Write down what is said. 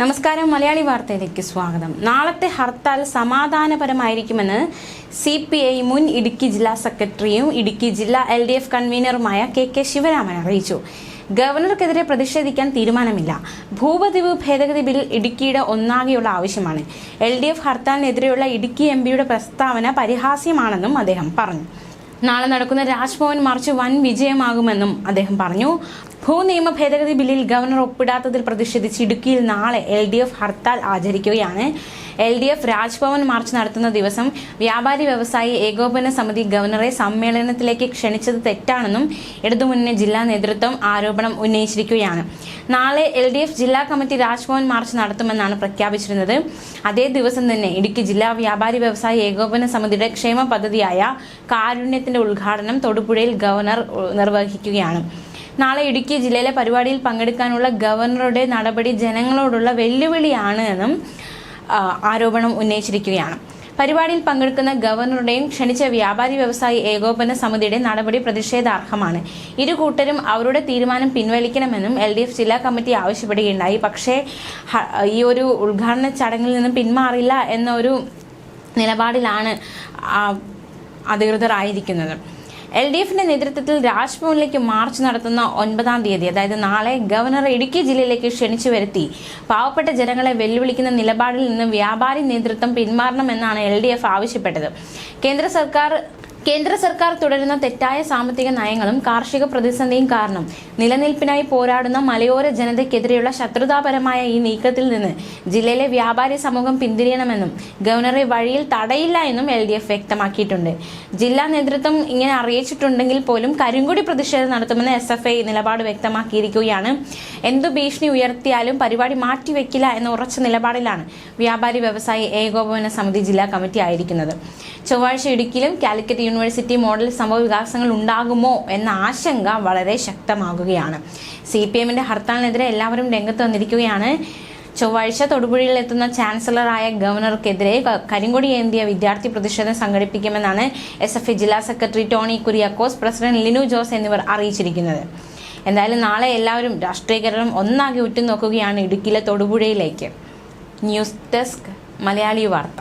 നമസ്കാരം. മലയാളി വാർത്തയിലേക്ക് സ്വാഗതം. നാളത്തെ ഹർത്താൽ സമാധാനപരമായിരിക്കുമെന്ന് സി പി ഐ മുൻ ഇടുക്കി ജില്ലാ സെക്രട്ടറിയും ഇടുക്കി ജില്ലാ എൽ ഡി എഫ് കൺവീനറുമായ കെ കെ ശിവരാമൻ അറിയിച്ചു. ഗവർണർക്കെതിരെ പ്രതിഷേധിക്കാൻ തീരുമാനമില്ല. ഭൂപതിവ് ഭേദഗതി ബിൽ ഇടുക്കിയുടെ ഒന്നാകെയുള്ള ആവശ്യമാണ്. എൽ ഡി എഫ് ഹർത്താലിനെതിരെയുള്ള ഇടുക്കി എം പിയുടെ പ്രസ്താവന പരിഹാസ്യമാണെന്നും അദ്ദേഹം പറഞ്ഞു. നാളെ നടക്കുന്ന രാജ്ഭവൻ മാർച്ച് വൻ വിജയമാകുമെന്നും അദ്ദേഹം പറഞ്ഞു. ഭൂനിയമ ഭേദഗതി ബില്ലിൽ ഗവർണർ ഒപ്പിടാത്തതിൽ പ്രതിഷേധിച്ച് ഇടുക്കിയിൽ നാളെ L D F hartal ആചരിക്കുകയാണ്. L D F Raj Bhavan march നടത്തുന്ന ദിവസം വ്യാപാരി വ്യവസായി ഏകോപന സമിതി ഗവർണറെ സമ്മേളനത്തിലേക്ക് ക്ഷണിച്ചത് തെറ്റാണെന്നും ഇടതുമുന്നണി ജില്ലാ നേതൃത്വം ആരോപണം ഉന്നയിച്ചിരിക്കുകയാണ്. നാളെ എൽ ഡി എഫ് ജില്ലാ കമ്മിറ്റി രാജ്ഭവൻ മാർച്ച് നടത്തുമെന്നാണ് പ്രഖ്യാപിച്ചിരുന്നത്. അതേ ദിവസം തന്നെ ഇടുക്കി ജില്ലാ വ്യാപാരി വ്യവസായി ഏകോപന സമിതിയുടെ ക്ഷേമ പദ്ധതിയായ കാരുണ്യത്തിന്റെ ഉദ്ഘാടനം തൊടുപുഴയിൽ ഗവർണർ നിർവഹിക്കുകയാണ്. നാളെ ഇടുക്കി ജില്ലയിലെ പരിപാടിയിൽ പങ്കെടുക്കാനുള്ള ഗവർണറുടെ നടപടി ജനങ്ങളോടുള്ള വെല്ലുവിളിയാണ് എന്നും ആരോപണം ഉന്നയിച്ചിരിക്കുകയാണ്. പരിപാടിയിൽ പങ്കെടുക്കുന്ന ഗവർണറുടെയും ക്ഷണിച്ച വ്യാപാരി വ്യവസായി ഏകോപന സമിതിയുടെ നടപടി പ്രതിഷേധാർഹമാണ്. ഇരു കൂട്ടരും അവരുടെ തീരുമാനം പിൻവലിക്കണമെന്നും എൽ ഡി എഫ് ജില്ലാ കമ്മിറ്റി ആവശ്യപ്പെടുകയുണ്ടായി. പക്ഷേ ഈ ഒരു ഉദ്ഘാടന ചടങ്ങിൽ നിന്നും പിന്മാറില്ല എന്നൊരു നിലപാടിലാണ് അധികൃതർ ആയിരിക്കുന്നത്. എൽ ഡി എഫിന്റെ നേതൃത്വത്തിൽ രാജ്ഭവനിലേക്ക് മാർച്ച് നടത്തുന്ന ഒൻപതാം തീയതി അതായത് നാളെ ഗവർണർ ഇടുക്കി ജില്ലയിലേക്ക് ക്ഷണിച്ചു വരുത്തി. പാവപ്പെട്ട ജനങ്ങളെ വെല്ലുവിളിക്കുന്ന നിലപാടിൽ നിന്ന് വ്യാപാരി നേതൃത്വം പിന്മാറണമെന്നാണ് എൽ ആവശ്യപ്പെട്ടത്. കേന്ദ്ര സർക്കാർ കേന്ദ്ര സർക്കാർ തുടരുന്ന തെറ്റായ സാമ്പത്തിക നയങ്ങളും കാർഷിക പ്രതിസന്ധിയും കാരണം നിലനിൽപ്പിനായി പോരാടുന്ന മലയോര ജനതയ്ക്കെതിരെയുള്ള ശത്രുതാപരമായ ഈ നീക്കത്തിൽ നിന്ന് ജില്ലയിലെ വ്യാപാരി സമൂഹം പിന്തിരിയണമെന്നും ഗവർണറെ വഴിയിൽ തടയില്ല എന്നും എൽ ഡി എഫ് വ്യക്തമാക്കിയിട്ടുണ്ട്. ജില്ലാ നേതൃത്വം ഇങ്ങനെ അറിയിച്ചിട്ടുണ്ടെങ്കിൽ പോലും കരിങ്കുടി പ്രതിഷേധം നടത്തുമെന്ന് എസ് എഫ് ഐ നിലപാട് വ്യക്തമാക്കിയിരിക്കുകയാണ്. എന്തു ഭീഷണി ഉയർത്തിയാലും പരിപാടി മാറ്റിവെക്കില്ല എന്ന ഉറച്ച നിലപാടിലാണ് വ്യാപാരി വ്യവസായി ഏകോപന സമിതി ജില്ലാ കമ്മിറ്റി ആയിരിക്കുന്നത്. ചൊവ്വാഴ്ച ഇടുക്കിയിലും കാലിക്കറ്റ് യൂണിവേഴ്സിറ്റി മോഡൽ സംഭവ വികാസങ്ങൾ ഉണ്ടാകുമോ എന്ന ആശങ്ക വളരെ ശക്തമാകുകയാണ്. സി പി എമ്മിന്റെ ഹർത്താലിനെതിരെ എല്ലാവരും രംഗത്ത് വന്നിരിക്കുകയാണ്. ചൊവ്വാഴ്ച തൊടുപുഴയിൽ എത്തുന്ന ചാൻസലറായ ഗവർണർക്കെതിരെ കരിങ്കൊടി ഏന്തിയ വിദ്യാർത്ഥി പ്രതിഷേധം സംഘടിപ്പിക്കുമെന്നാണ് എസ് എഫ് ജില്ലാ സെക്രട്ടറി ടോണി കുര്യാക്കോസ് പ്രസിഡന്റ് ലിനു ജോസ് എന്നിവർ അറിയിച്ചിരിക്കുന്നത്. എന്തായാലും നാളെ എല്ലാവരും രാഷ്ട്രീയകരണം ഒന്നാകെ ഉറ്റുനോക്കുകയാണ് ഇടുക്കിയിലെ തൊടുപുഴയിലേക്ക്. ന്യൂസ് ഡെസ്ക് മലയാളി വാർത്ത.